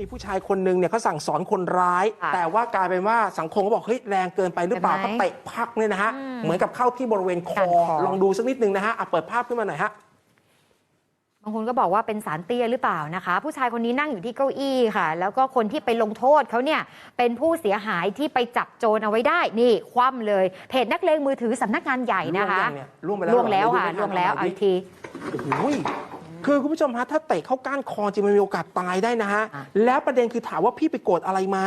มีผู้ชายคนหนึ่งเนี่ยเขาสั่งสอนคนร้าย ค่ะแต่ว่ากลายเป็นว่าสังคมก็บอกเฮ้ยแรงเกินไปหรือเปล่าเห็ก็นไหมเตะพักเนี่ยนะฮะ อืมเหมือนกับเข้าที่บริเวณคกาอรคอ ลองดูสักนิดนึงนะฮะอะเปิดภาพขึ้นมาหน่อยฮะ บางคนก็บอกว่าเป็นสารเตี้ยหรือเปล่านะคะ ผู้ชายคนนี้นั่งอยู่ที่เก้าอี้ค่ะ แล้วก็คนที่ไปลงโทษเขาเนี่ยเป็นผู้เสียหายที่ไปจับโจรเอาไว้ได้นี่คว่ำเลยเพจนักเลงมือถือสำนักงานใหญ่นะคะล่วงยังเนี่ยล่วงไปแล้วล่วงแล้วค่ะเหรอล่วงแล้วดูเอาไม่อีทันกที โอ้โห คือคุณผู้ชมฮะถ้าเตะเข้าก้านคอจริงมันมีโอกาสตายได้นะฮะอะแล้วประเด็นคือถามว่าพี่ไปโกรธอะไรมา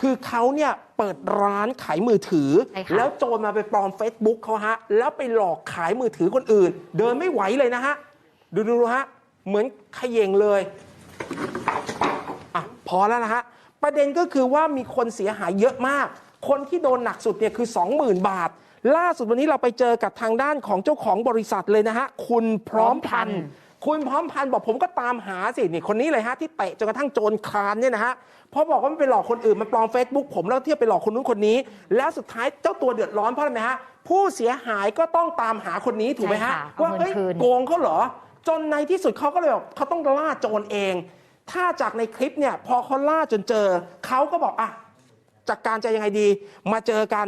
คือเขาเนี่ยเปิดร้านขายมือถือใช่ค่ะแล้วโจรมาไปปลอม Facebook เขาฮะ แล้วไปหลอกขายมือถือคนอื่น เดินไม่ไหวเลยนะฮะ ดูดูดูฮะ เหมือนเขย่งเลยอะพอแล้วนะฮะ ประเด็นก็คือว่ามีคนเสียหายเยอะมาก คนที่โดนหนักสุดเนี่ยคือ 20,000 บาทล่าสุดวันนี้เราไปเจอกับทางด้านของเจ้าของบริษัทเลยนะฮะ คุณพร้อมพันธ์ คุณพร้อมพันธ์บอกผมก็ตามหาสินี่คนนี้เลยฮะที่เตะจนกระทั่งโจรคลานเนี่ยนะฮะเพราะบอกว่ามันไปหลอกคนอื่นมันปลอม Facebook ผมแล้วเที่ยวไปหลอกคนนู้นคนนี้ แล้วสุดท้ายเจ้าตัวเดือดร้อนเพราะอะไรไหมฮะผู้เสียหายก็ต้องตามหาคนนี้ถูกไหมฮะใช่ค่ะเอาว่าเงินเอ้ยคืนโกงเขาเหรอ จนในที่สุดเขาก็เลยบอกเขาต้องล่าโจรเอง ถ้าจากในคลิปเนี่ยพอเขาล่าจนเจอเขาก็บอกอะจากการจะยังไงดี มาเจอกัน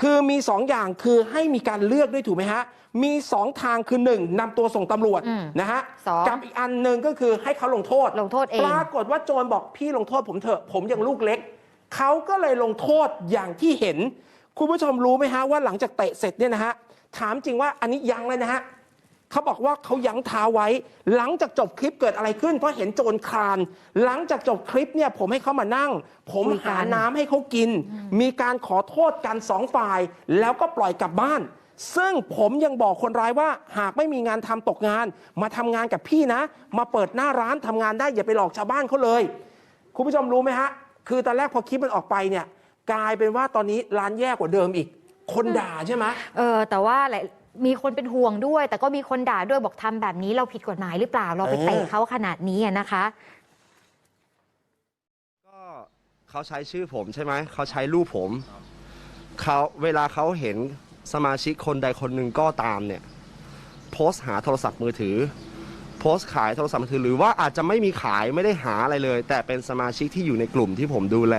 คือมีสองอย่างคือให้มีการเลือกด้วยถูกไหมฮะ มีสองทางคือหนึ่งนำตัวส่งตำรวจอืมนะฮะสองกับอีกอันหนึ่งก็คือให้เขาลงโทษลงโทษเองปรากฏว่าโจรบอกพี่ลงโทษผมเถอะผมยังลูกเล็ก เขาก็เลยลงโทษอย่างที่เห็น คุณผู้ชมรู้ไหมฮะว่าหลังจากเตะเสร็จเนี่ยนะฮะถามจริงว่าอันนี้ยังเลยนะฮะ เขาบอกว่าเขายั้งเท้าไว้ หลังจากจบคลิปเกิดอะไรขึ้น เพราะเห็นโจรคลาน หลังจากจบคลิปเนี่ยผมให้เขามานั่ง ผมหาน้ำให้เขากิน มีการขอโทษกันสองฝ่าย แล้วก็ปล่อยกลับบ้านซึ่งผมยังบอกคนร้ายว่าหากไม่มีงานทำตกงาน มาทำงานกับพี่นะ มาเปิดหน้าร้านทำงานได้อย่าไปหลอกชาวบ้านเขาเลย คุณผู้ชมรู้ไหมฮะ คือตอนแรกพอคลิปมันออกไปเนี่ย กลายเป็นว่าตอนนี้ร้านแย่กว่าเดิมอีก คนด่าใช่ไหมเออแต่ว่าหลาย มีคนเป็นห่วงด้วย แต่ก็มีคนด่าด้วยบอกทำแบบนี้เราผิดกฎหมายหรือเปล่า เราไปเตะเขาขนาดนี้นะคะ ก็เขาใช้ชื่อผมใช่ไหมเขาใช้รูปผมเขาเวลาเขาเห็นสมาชิกคนใดคนหนึ่งก็ตามเนี่ย โพสต์หาโทรศัพท์มือถือ โพสต์ขายโทรศัพท์มือถือ หรือว่าอาจจะไม่มีขายไม่ได้หาอะไรเลย แต่เป็นสมาชิกที่อยู่ในกลุ่มที่ผมดูแล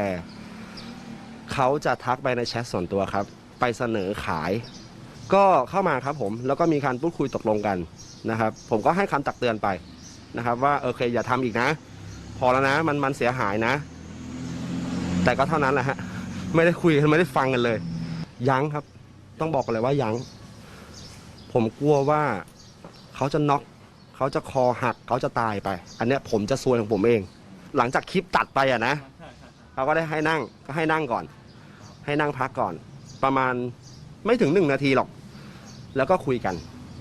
เขาจะทักไปในแชทส่วนตัวครับ ไปเสนอขาย ก็เข้ามาครับผมแล้วก็มีการพูดคุยตกลงกันนะครับ ผมก็ให้คำตักเตือนไปนะครับ ว่าโอเคอย่าทำอีกนะ พอแล้วนะมันมันเสียหายนะ แต่ก็เท่านั้นแหละฮะไม่ได้คุยไม่ได้ฟังกันเลย ยั้งครับ ต้องบอกเลยว่ายั้งผมกลัวว่าเขาจะน็อกเขาจะคอหักเขาจะตายไป อันเนี้ยผมจะซวยของผมเอง หลังจากคลิปตัดไปอะนะเขาก็ได้ให้นั่งก็ให้นั่งก่อน ให้นั่งพักก่อน ประมาณไม่ถึงหนึ่งนาทีหรอก แล้วก็คุยกัน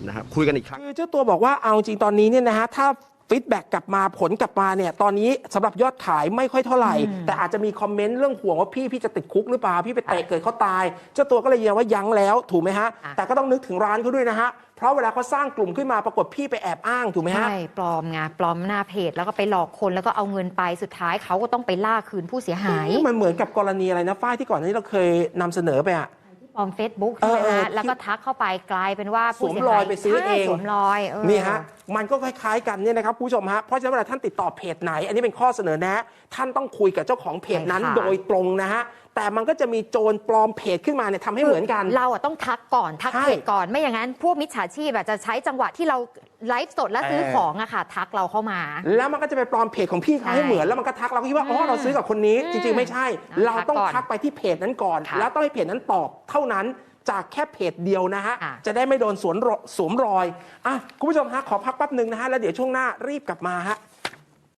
นะครับคุยกันอีกครั้ง คือเจ้าตัวบอกว่าเอาจริงตอนนี้เนี่ยนะฮะถ้าฟีดแบ็กกลับมาผลกลับมาเนี่ยตอนนี้สำหรับยอดขายไม่ค่อยเท่าไหร่อืมแต่อาจจะมีคอมเมนต์เรื่องห่วงว่าพี่พี่จะติดคุกหรือเปล่า พี่ไปเตะเกิดเขาตาย เจ้าตัวก็เลยยืนยันว่ายั้งแล้วถูกไหมฮะอะแต่ก็ต้องนึกถึงร้านเขาด้วยนะฮะ เพราะเวลาเขาสร้างกลุ่มขึ้นมาปรากฏพี่ไปแอบอ้างถูกไหมฮะ ใช่ ปลอมไงปลอมหน้าเพจแล้วก็ไปหลอกคนแล้วก็เอาเงินไปสุดท้ายเขาก็ต้องไปล่าคืนผู้เสียหาย มันเหมือนกับกรณีอะไรนะฝ้ายที่ก่อนหนานี้เราเคยนำเสนอไปอะ ปลอม Facebook ใช่ไหมเออเออ ฮะแล้วก็ทักเข้าไปกลายเป็นว่าผู้เสียสวมรหาอยยไปซื้อใช่เองสวมรอยเออ นี่ฮะมันก็คล้ายๆกันเนี่ยนะครับผู้ชมฮะเพราะฉะนั้นเวลาท่านติดต่อเพจไหน อันนี้เป็นข้อเสนอแนะ ท่านต้องคุยกับเจ้าของเพจนั้นใช่ค่ะ โดยตรงนะฮะแต่มันก็จะมีโจรปลอมเพจขึ้นมาเนี่ยทำให้เหมือนกัน เราอะต้องทักก่อนทักใช่เพจก่อนไม่อย่างนั้น พวกมิจฉาชีพอะจะใช้จังหวะที่เราไลฟ์สดและซื้อเออของอะค่ะ ทักเราเข้ามา แล้วมันก็จะไปปลอมเพจของพี่เขาให้ใช่เหมือนแล้วมันก็ทักเราก็คิดว่าอ๋อเราซื้อกับคนนี้อืมจริงๆไม่ใช่อะเราต้องทักก่อนทักไปที่เพจนั้นก่อนค่ะแล้วต้องให้เพจนั้นตอบเท่านั้นจากแค่เพจเดียวนะฮะค่ะจะได้ไม่โดนสวนรสวมรอยอะคุณผู้ชมฮะขอพักแป๊บหนึ่งนะฮะแล้วเดี๋ยวช่วงหน้ารีบกลับมาฮะ